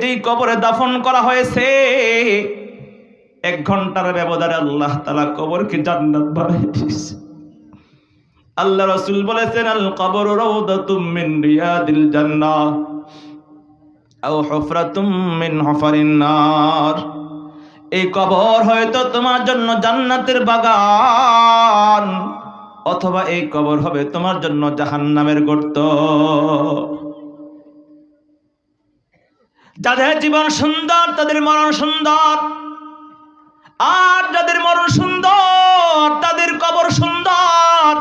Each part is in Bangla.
যেই কবরে দাফন করা হয়েছে, এক ঘণ্টার ব্যবধানে আল্লাহ তালা কবরকে জান্নাত বানিয়ে দিয়েছে। আল্লাহ রসুল বলেছেন, আল কবর মিন রিয়াদিল আও মিন নার। এই কবর হয়তো তোমার জন্য জান্নাতের বাগান, অথবা এই কবর হবে তোমার জন্য জাহান্নামের গর্ত। যাদের জীবন সুন্দর, তাদের মরণ সুন্দর। আর যাদের মরণ সুন্দর, তাদের কবর সুন্দর।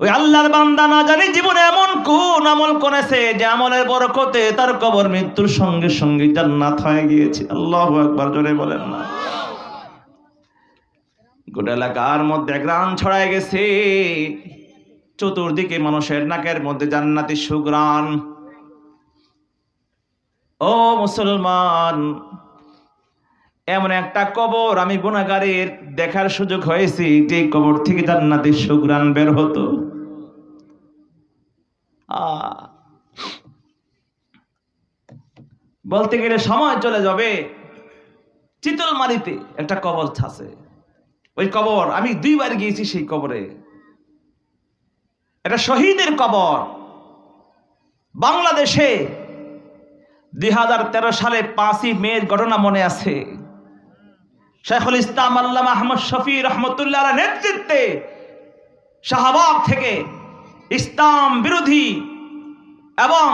ওই আল্লাহর বান্দা না জানি জীবনে এমন কোন আমল করেছে যে আমলের বরকতে তার কবর মৃত্যুর সঙ্গে সঙ্গে জান্নাত হয়ে গিয়েছে। আল্লাহ একবার জোরে বলেন না। গোটা এলাকার মধ্যে গ্রাম ছড়ায় গেছে। চতুর্দিকে মানুষের নাকের মধ্যে জান্নাতি সুগ্রাণ ও মুসলমান, এমন একটা কবর আমি গুণাগারের দেখার সুযোগ হয়েছে যে কবর থেকে জান্নাতি সুগ্রাণ বের হতো। বলতে গেলে সময় চলে যাবে। চিতলমারিতে একটা কবর আছে। ওই কবর, আমি দুইবার গিয়েছি সেই কবরে। এটা শহীদের কবর। বাংলাদেশে দুই হাজার তেরো সালে পাঁচই মেয়ের ঘটনা মনে আছে। শেখুল ইসলাম আল্লাহ আহমদ শফি রহমতুল্লাহ নেতৃত্বে শাহবাগ থেকে ইসলাম বিরোধী এবং